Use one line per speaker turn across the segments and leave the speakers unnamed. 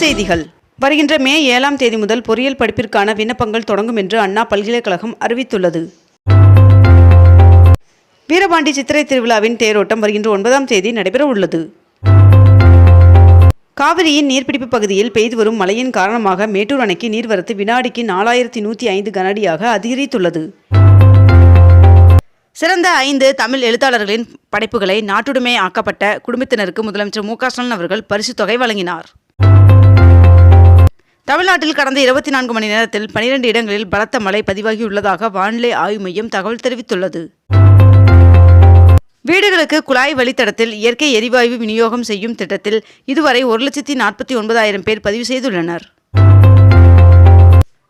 செய்திகள். வருகின்ற மே ஏழாம் தேதி முதல் பொறியியல் படிப்பிற்கான விண்ணப்பங்கள் தொடங்கும் என்று அண்ணா பல்கலைக்கழகம் அறிவித்துள்ளது. வீரபாண்டி சித்திரை திருவிழாவின் தேரோட்டம் வருகின்ற ஒன்பதாம் தேதி நடைபெற உள்ளது. காவிரியின் நீர்பிடிப்பு பகுதியில் பெய்து வரும் மழையின் காரணமாக மேட்டூர் அணைக்கு நீர்வரத்து வினாடிக்கு நாலாயிரத்தி நூற்றி ஐந்து கனஅடியாக அதிகரித்துள்ளது. சிறந்த ஐந்து தமிழ் எழுத்தாளர்களின் படைப்புகளை நாட்டுடைமை ஆக்கப்பட்ட குடும்பத்தினருக்கு முதலமைச்சர் மு க ஸ்டாலின் அவர்கள் பரிசுத் தொகை வழங்கினார். தமிழ்நாட்டில் கடந்த இருபத்தி நான்கு மணி நேரத்தில் பனிரெண்டு இடங்களில் பலத்த மழை பதிவாகியுள்ளதாக வானிலை ஆய்வு மையம் தகவல் தெரிவித்துள்ளது. வீடுகளுக்கு குழாய் வழித்தடத்தில் இயற்கை எரிவாயு விநியோகம் செய்யும் திட்டத்தில் இதுவரை ஒரு லட்சத்தி நாற்பத்தி ஒன்பதாயிரம் பேர் பதிவு செய்துள்ளனர்.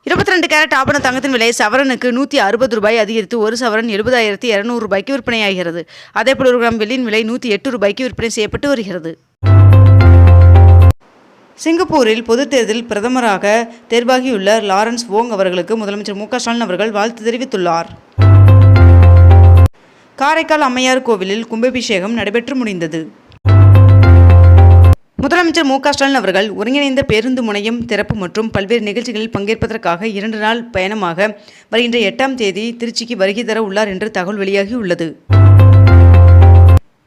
இருபத்தி ரெண்டு கேரட் ஆபண தங்கத்தின் விலை சவரனுக்கு நூற்றி அறுபது ரூபாய் அதிகரித்து ஒரு சவரன் எழுபதாயிரத்தி இரநூறு ரூபாய்க்கு விற்பனையாகிறது. அதேபோல் ஒரு கிராம் வெள்ளியின் விலை நூற்றி எட்டு ரூபாய்க்கு விற்பனை செய்யப்பட்டு வருகிறது. சிங்கப்பூரில் பொதுத் தேர்தலில் பிரதமராக தேர்வாகியுள்ள லாரன்ஸ் வோங் அவர்களுக்கு முதலமைச்சர் மு ஸ்டாலின் அவர்கள் வாழ்த்து தெரிவித்துள்ளார். காரைக்கால் அம்மையார் கோவிலில் கும்பாபிஷேகம் நடைபெற்று முடிந்தது. முதலமைச்சர் மு ஸ்டாலின் அவர்கள் ஒருங்கிணைந்த பேருந்து முனையம் திறப்பு மற்றும் பல்வேறு நிகழ்ச்சிகளில் பங்கேற்பதற்காக இரண்டு நாள் பயணமாக வருகின்ற எட்டாம் தேதி திருச்சிக்கு வருகை தர உள்ளார் என்று தகவல் வெளியாகியுள்ளது.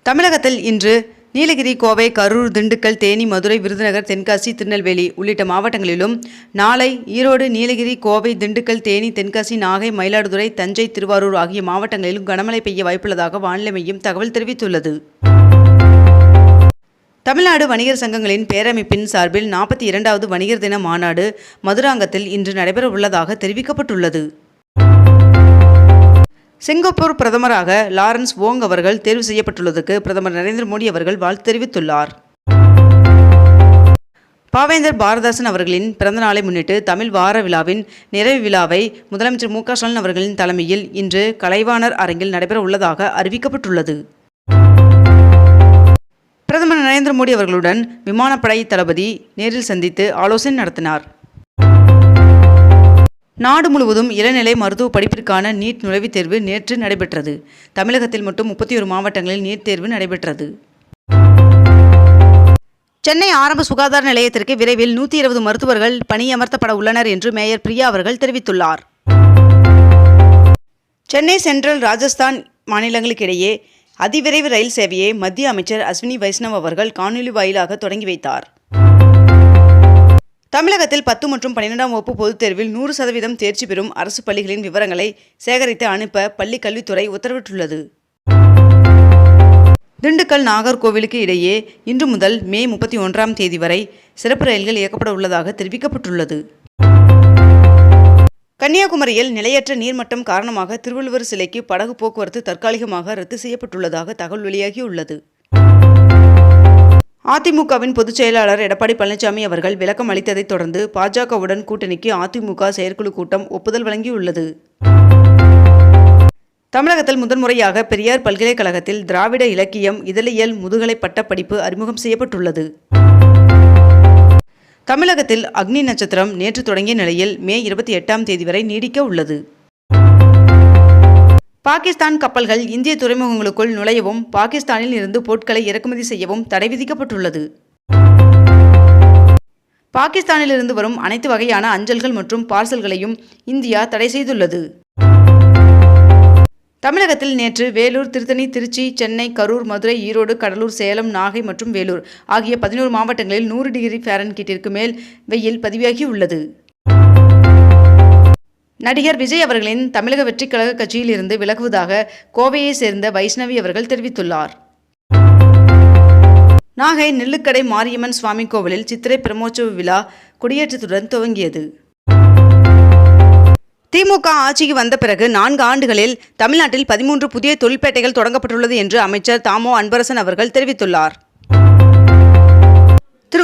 தமிழகத்தில் இன்று நீலகிரி கோவை கரூர் திண்டுக்கல் தேனி மதுரை விருதுநகர் தென்காசி திருநெல்வேலி உள்ளிட்ட மாவட்டங்களிலும் நாளை ஈரோடு நீலகிரி கோவை திண்டுக்கல் தேனி தென்காசி நாகை மயிலாடுதுறை தஞ்சை திருவாரூர் ஆகிய மாவட்டங்களிலும் கனமழை பெய்ய வாய்ப்புள்ளதாக வானிலை மையம் தகவல் தெரிவித்துள்ளது. தமிழ்நாடு வணிகர் சங்கங்களின் பேரமைப்பின் சார்பில் நாற்பத்தி இரண்டாவது வணிகர் தின மாநாடு மதுராங்கத்தில் இன்று நடைபெற உள்ளதாக தெரிவிக்கப்பட்டுள்ளது. சிங்கப்பூர் பிரதமராக லாரன்ஸ் வோங் அவர்கள் தேர்வு செய்யப்பட்டுள்ளதற்கு பிரதமர் நரேந்திர மோடி அவர்கள் வாழ்த்து தெரிவித்துள்ளார். பாவேந்தர் பாரதாசன் அவர்களின் பிறந்த நாளை முன்னிட்டு தமிழ் வார விழாவின் நிறைவு விழாவை முதலமைச்சர் மு க ஸ்டாலின் அவர்களின் தலைமையில் இன்று கலைவாணர் அரங்கில் நடைபெற உள்ளதாக அறிவிக்கப்பட்டுள்ளது. பிரதமர் நரேந்திர மோடி அவர்களுடன் விமானப்படை தளபதி நேரில் சந்தித்து ஆலோசனை நடத்தினார். நாடு முழுவதும் இளநிலை மருத்துவ படிப்பிற்கான நீட் நுழைவுத் தேர்வு நேற்று நடைபெற்றது. தமிழகத்தில் மட்டும் முப்பத்தி ஒரு மாவட்டங்களில் நீட் தேர்வு நடைபெற்றது. சென்னை ஆரம்ப சுகாதார நிலையத்திற்கு விரைவில் நூற்றி இருபது மருத்துவர்கள் பணியமர்த்தப்பட உள்ளனர் என்று மேயர் பிரியா அவர்கள் தெரிவித்துள்ளார். சென்னை சென்ட்ரல் ராஜஸ்தான் மாநிலங்களுக்கிடையே அதிவிரைவு ரயில் சேவையை மத்திய அமைச்சர் அஸ்வினி வைஷ்ணவ் அவர்கள் காணொலி வாயிலாக தொடங்கி வைத்தார். தமிழகத்தில் பத்து மற்றும் பன்னிரெண்டாம் வகுப்பு பொதுத் தேர்வில் நூறு சதவீதம் தேர்ச்சி பெறும் அரசு பள்ளிகளின் விவரங்களை சேகரித்து அனுப்ப பள்ளிக் கல்வித்துறை உத்தரவிட்டுள்ளது. திண்டுக்கல் நாகர்கோவிலுக்கு இடையே இன்று முதல் மே முப்பத்தி ஒன்றாம் தேதி வரை சிறப்பு ரயில்கள் இயக்கப்பட உள்ளதாக தெரிவிக்கப்பட்டுள்ளது. கன்னியாகுமரியில் நிலையற்ற நீர்மட்டம் காரணமாக திருவள்ளுவர் சிலைக்கு படகு போக்குவரத்து தற்காலிகமாக ரத்து செய்யப்பட்டுள்ளதாக தகவல் வெளியாகியுள்ளது. அதிமுகவின் பொதுச் செயலாளர் எடப்பாடி பழனிசாமி அவர்கள் விளக்கம் அளித்ததைத் தொடர்ந்து பாஜகவுடன் கூட்டணிக்கு அதிமுக செயற்குழு கூட்டம் ஒப்புதல் வழங்கியுள்ளது. தமிழகத்தில் முதன்முறையாக பெரியார் பல்கலைக்கழகத்தில் திராவிட இலக்கியம் இதழியல் முதுகலை பட்டப்படிப்பு அறிமுகம் செய்யப்பட்டுள்ளது. தமிழகத்தில் அக்னி நட்சத்திரம் நேற்று தொடங்கிய நிலையில் மே இருபத்தி எட்டாம் தேதி வரை நீடிக்க உள்ளது. பாகிஸ்தான் கப்பல்கள் இந்திய துறைமுகங்களுக்குள் நுழையவும் பாகிஸ்தானில் இருந்து பொருட்களை இறக்குமதி செய்யவும் தடை விதிக்கப்பட்டுள்ளது. பாகிஸ்தானிலிருந்து வரும் அனைத்து வகையான அஞ்சல்கள் மற்றும் பார்சல்களையும் இந்தியா தடை செய்துள்ளது. தமிழகத்தில் நேற்று வேலூர் திருத்தணி திருச்சி சென்னை கரூர் மதுரை ஈரோடு கடலூர் சேலம் நாகை மற்றும் வேலூர் ஆகிய பதினோரு மாவட்டங்களில் நூறு டிகிரி ஃபாரன்கீட்டிற்கு மேல் வெயில் பதிவாகியுள்ளது. நடிகர் விஜய் அவர்களின் தமிழக வெற்றிக் கழக கட்சியில் இருந்து விலகுவதாக கோவையை சேர்ந்த வைஷ்ணவி அவர்கள் தெரிவித்துள்ளார். நாகை நெல்லுக்கடை மாரியம்மன் சுவாமி கோவிலில் சித்திரை பிரமோற்சவ விழா கொடியேற்றத்துடன் துவங்கியது. திமுக ஆட்சிக்கு வந்த பிறகு நான்கு ஆண்டுகளில் தமிழ்நாட்டில் பதிமூன்று புதிய தொழிற்பேட்டைகள் தொடங்கப்பட்டுள்ளது என்று அமைச்சர் தாமோ அன்பரசன் அவர்கள் தெரிவித்துள்ளார்.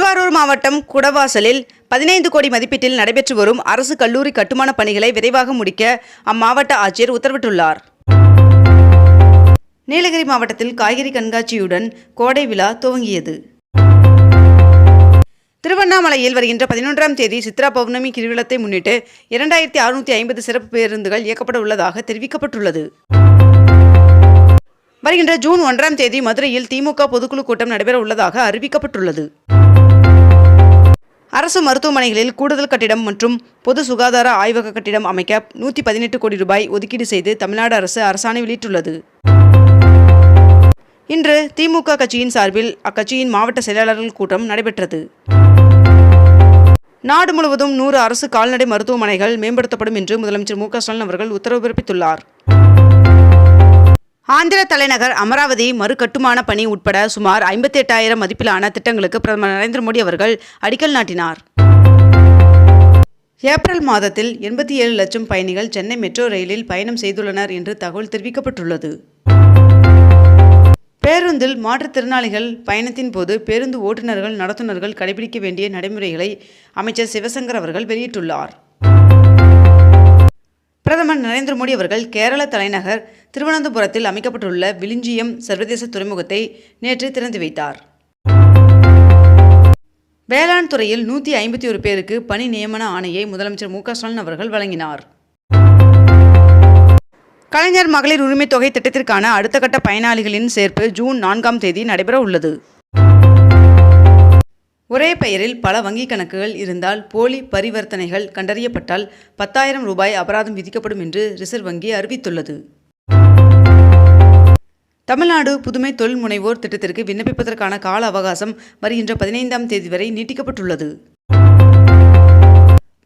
திருவாரூர் மாவட்டம் குடவாசலில் பதினைந்து கோடி மதிப்பீட்டில் நடைபெற்று வரும் அரசு கல்லூரி கட்டுமான பணிகளை விரைவாக முடிக்க அம்மாவட்ட ஆட்சியர் உத்தரவிட்டுள்ளார். நீலகிரி மாவட்டத்தில் காய்கறி கண்காட்சியுடன் கோடை விழா துவங்கியது. திருவண்ணாமலையில் வருகின்ற பதினொன்றாம் தேதி சித்ரா பௌர்ணமி கிருவிழத்தை முன்னிட்டு இரண்டாயிரத்தி அறுநூற்றி ஐம்பது சிறப்பு பேருந்துகள் இயக்கப்பட உள்ளதாக தெரிவிக்கப்பட்டுள்ளது. வருகின்ற ஜூன் ஒன்றாம் தேதி மதுரையில் திமுக பொதுக்குழு கூட்டம் நடைபெற உள்ளதாக அறிவிக்கப்பட்டுள்ளது. அரசு மருத்துவமனைகளில் கூடுதல் கட்டிடம் மற்றும் பொது சுகாதார ஆய்வக கட்டிடம் அமைக்க நூற்றி பதினெட்டு கோடி ரூபாய் ஒதுக்கீடு செய்து தமிழ்நாடு அரசு அரசாணை வெளியிட்டுள்ளது. இன்று திமுக கட்சியின் சார்பில் அக்கட்சியின் மாவட்ட செயலாளர்கள் கூட்டம் நடைபெற்றது. நாடு முழுவதும் நூறு அரசு கால்நடை மருத்துவமனைகள் மேம்படுத்தப்படும் என்று முதலமைச்சர் மு க ஸ்டாலின் அவர்கள் உத்தரவு பிறப்பித்துள்ளார். ஆந்திர தலைநகர் அமராவதி மறுகட்டுமான பணி உட்பட சுமார் ஐம்பத்தி எட்டாயிரம் மதிப்பிலான திட்டங்களுக்கு பிரதமர் நரேந்திர மோடி அவர்கள் அடிக்கல் நாட்டினார். ஏப்ரல் மாதத்தில் எண்பத்தி ஏழு லட்சம் பயணிகள் சென்னை மெட்ரோ ரயிலில் பயணம் செய்துள்ளனர் என்று தகவல் தெரிவிக்கப்பட்டுள்ளது. பேருந்தில் மாற்றுத்திறனாளிகள் பயணத்தின் போது பேருந்து ஓட்டுநர்கள் நடத்துனர்கள் கடைபிடிக்க வேண்டிய நடைமுறைகளை அமைச்சர் சிவசங்கர் அவர்கள் வெளியிட்டுள்ளார். பிரதமர் நரேந்திர மோடி அவர்கள் கேரள தலைநகர் திருவனந்தபுரத்தில் அமைக்கப்பட்டுள்ள விளிஞ்சியம் சர்வதேச துறைமுகத்தை நேற்று திறந்து வைத்தார். வேளாண் துறையில் நூற்றி ஐம்பத்தி ஒரு பேருக்கு பணி நியமன ஆணையை முதலமைச்சர் மு க ஸ்டாலின் அவர்கள் வழங்கினார். கலைஞர் மகளிர் உரிமை தொகை திட்டத்திற்கான அடுத்த கட்ட பயனாளிகளின் சேர்ப்பு ஜூன் நான்காம் தேதி நடைபெற உள்ளது. ஒரே பெயரில் பல வங்கிக் கணக்குகள் இருந்தால் போலி பரிவர்த்தனைகள் கண்டறியப்பட்டால் பத்தாயிரம் ரூபாய் அபராதம் விதிக்கப்படும் என்று ரிசர்வ் வங்கி அறிவித்துள்ளது. தமிழ்நாடு புதுமை தொழில் முனைவோர் திட்டத்திற்கு விண்ணப்பிப்பதற்கான கால அவகாசம் வருகின்ற பதினைந்தாம் தேதி வரை நீட்டிக்கப்பட்டுள்ளது.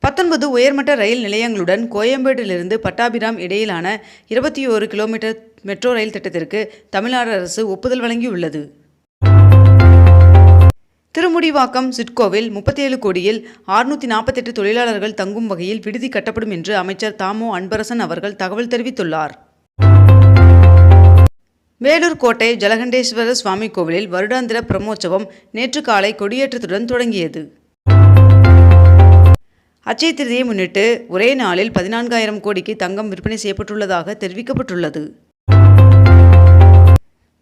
பத்தொன்பது உயர்மட்ட ரயில் நிலையங்களுடன் கோயம்பேட்டிலிருந்து பட்டாபிராம் இடையிலான இருபத்தி ஓரு கிலோமீட்டர் மெட்ரோ ரயில் திட்டத்திற்கு தமிழ்நாடு அரசு ஒப்புதல் வழங்கியுள்ளது. திருமுடிவாக்கம் சிட்கோவில் முப்பத்தி ஏழு கோடியில் ஆறுநூற்றி நாற்பத்தெட்டு தொழிலாளர்கள் தங்கும் வகையில் விடுதி கட்டப்படும் என்று அமைச்சர் தாமோ அன்பரசன் அவர்கள் தகவல் தெரிவித்துள்ளார். வேலூர் கோட்டை ஜலகண்டேஸ்வர சுவாமி கோவிலில் வருடாந்திர பிரம்மோற்சவம் நேற்று காலை கொடியேற்றத்துடன் தொடங்கியது. அச்சய திருதியை முன்னிட்டு ஒரே நாளில் பதினான்காயிரம் கோடிக்கு தங்கம் விற்பனை செய்யப்பட்டுள்ளதாக தெரிவிக்கப்பட்டுள்ளது.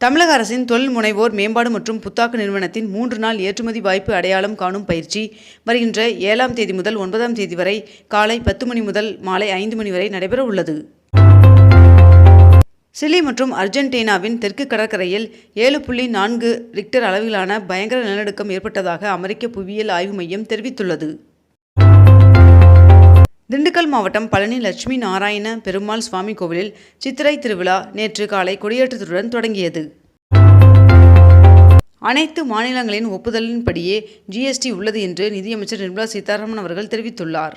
தமிழக அரசின் தொழில் முனைவோர் மேம்பாடு மற்றும் புத்தாக்க நிறுவனத்தின் மூன்று நாள் ஏற்றுமதி வாய்ப்பு அடையாளம் காணும் பயிற்சி வருகின்ற ஏழாம் தேதி முதல் ஒன்பதாம் தேதி வரை காலை பத்து மணி முதல் மாலை ஐந்து மணி வரை நடைபெற உள்ளது சிலி மற்றும் அர்ஜென்டினாவின் தெற்கு கடற்கரையில் ஏழு புள்ளி நான்கு ரிக்டர் அளவிலான பயங்கர நிலநடுக்கம் ஏற்பட்டதாக அமெரிக்க புவியியல் ஆய்வு மையம் தெரிவித்துள்ளது. திண்டுக்கல் மாவட்டம் பழனி லட்சுமி நாராயண பெருமாள் சுவாமி கோவிலில் சித்திரை திருவிழா நேற்று காலை கொடியேற்றத்துடன் தொடங்கியது. அனைத்து மாநிலங்களின் ஒப்புதலின்படியே ஜிஎஸ்டி உள்ளது என்று நிதியமைச்சர் நிர்மலா சீதாராமன் அவர்கள் தெரிவித்துள்ளார்.